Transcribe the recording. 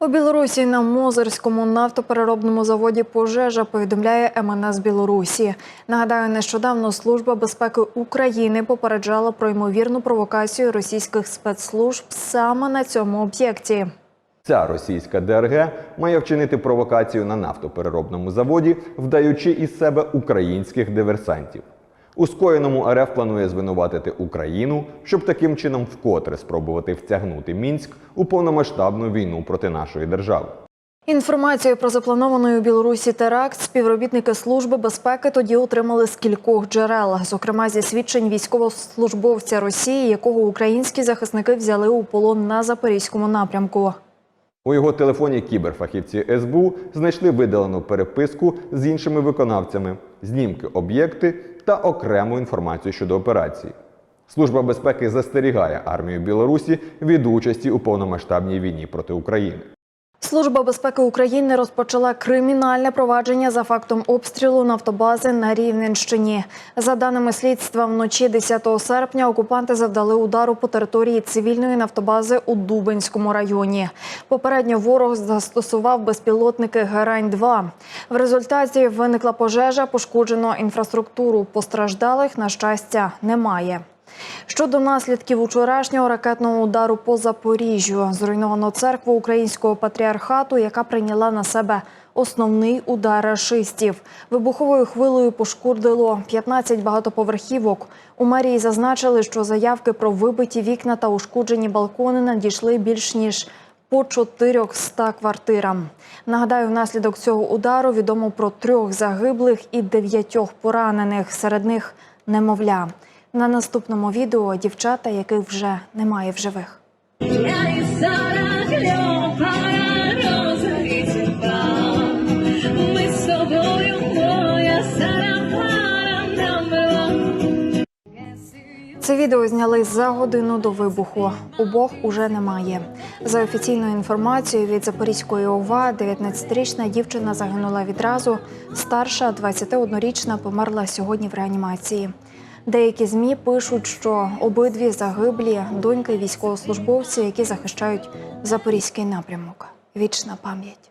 У Білорусі на Мозерському нафтопереробному заводі пожежа повідомляє МНС Білорусі. Нагадаю, нещодавно Служба безпеки України попереджала про ймовірну провокацію російських спецслужб саме на цьому об'єкті. Ця російська ДРГ має вчинити провокацію на нафтопереробному заводі, вдаючи із себе українських диверсантів. У скоєному РФ планує звинуватити Україну, щоб таким чином вкотре спробувати втягнути Мінськ у повномасштабну війну проти нашої держави. Інформацію про запланований у Білорусі теракт співробітники служби безпеки тоді отримали з кількох джерел, зокрема зі свідчень військовослужбовця Росії, якого українські захисники взяли у полон на запорізькому напрямку. У його телефоні кіберфахівці СБУ знайшли видалену переписку з іншими виконавцями, знімки об'єкти та окрему інформацію щодо операції. Служба безпеки застерігає армію Білорусі від участі у повномасштабній війні проти України. Служба безпеки України розпочала кримінальне провадження за фактом обстрілу нафтобази на Рівненщині. За даними слідства, вночі 10 серпня окупанти завдали удару по території цивільної нафтобази у Дубенському районі. Попередньо ворог застосував безпілотники Герань-2. В результаті виникла пожежа, пошкоджено інфраструктуру. Постраждалих, на щастя, немає. Щодо наслідків учорашнього ракетного удару по Запоріжжю, зруйновано церкву українського патріархату, яка прийняла на себе основний удар рашистів. Вибуховою хвилею пошкодило 15 багатоповерхівок. У мерії зазначили, що заявки про вибиті вікна та ушкоджені балкони надійшли більш ніж по 400 квартирам. Нагадаю, внаслідок цього удару відомо про трьох загиблих і дев'ятьох поранених. Серед них немовля. На наступному відео дівчата, яких вже немає в живих. Це відео зняли за годину до вибуху. Обох уже немає. За офіційною інформацією від Запорізької ОВА, 19-річна дівчина загинула відразу. Старша, 21-річна, померла сьогодні в реанімації. Деякі змі пишуть, що обидві загиблі доньки військовослужбовців, які захищають запорізький напрямок. Вічна пам'ять.